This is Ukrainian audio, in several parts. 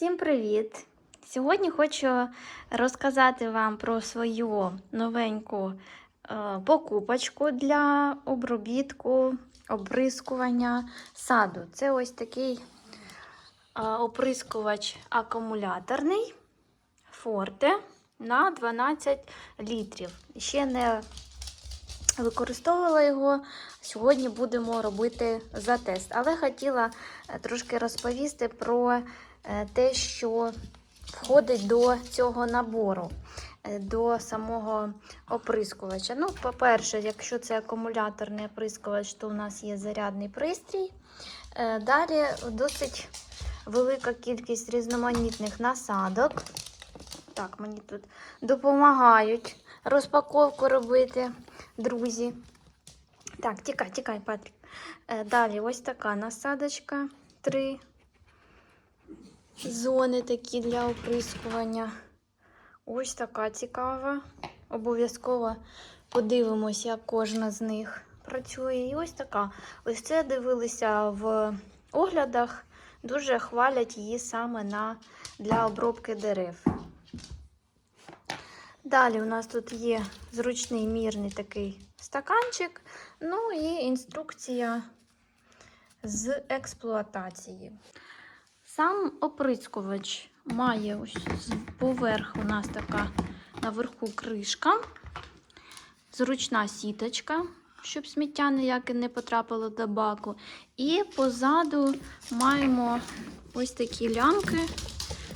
Всім привіт! Сьогодні хочу розказати вам про свою новеньку е, покупочку для обробітку, обрискування саду. Це ось такий е, оприскувач акумуляторний Forte на 12 літрів. Ще не використовувала його. Сьогодні будемо робити затест. Але хотіла е, трошки розповісти про те, що входить до цього набору, е, до самого оприскувача. Ну, по-перше, якщо це акумуляторний оприскувач, то у нас є зарядний пристрій. Е, Далі досить велика кількість різноманітних насадок. Так, мені тут допомагають розпаковку робити, друзі. Так, тікай, тікай, Патрік. Е, Далі ось така насадочка. Три зони такі для оприскування. Ось така цікава. Обов'язково подивимось, як кожна з них працює. І ось така. Ось це дивилися в оглядах. Дуже хвалять її саме на, для обробки дерев. Далі у нас тут є зручний мірний такий стаканчик, ну і інструкція з експлуатації. Сам оприскувач має ось поверх у нас така наверху кришка, зручна сіточка, щоб сміття ніяке не потрапило до баку. І позаду маємо ось такі лямки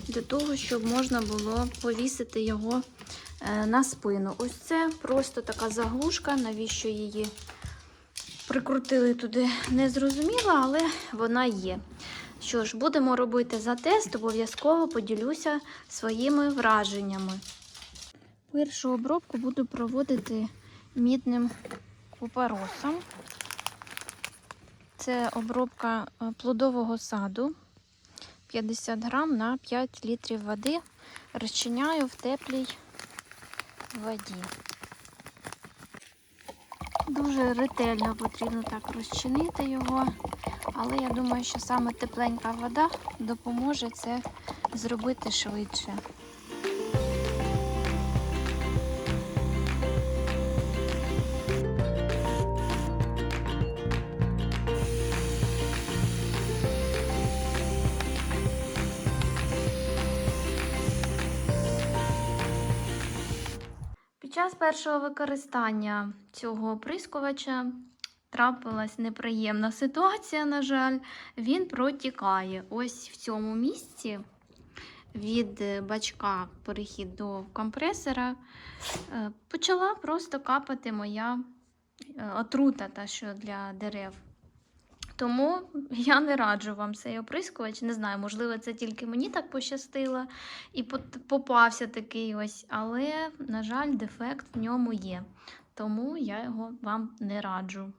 для того, щоб можна було повісити його на спину. Ось це просто така заглушка, навіщо її прикрутили туди, не зрозуміло, але вона є. Що ж, будемо робити за тест, обов'язково поділюся своїми враженнями. Першу обробку буду проводити мідним купоросом. Це обробка плодового саду. 50 грам на 5 літрів води розчиняю в теплій воді. Дуже ретельно потрібно так розчинити його, але я думаю, що саме тепленька вода допоможе це зробити швидше. Під час першого використання цього оприскувача трапилась неприємна ситуація, на жаль, він протікає. Ось в цьому місці від бачка перехід до компресора е, почала просто капати моя е, отрута, та що для дерев. Тому я не раджу вам цей оприскувач. Не знаю, можливо, це тільки мені так пощастило і попався такий ось, але, на жаль, дефект в ньому є. Тому я його вам не раджу.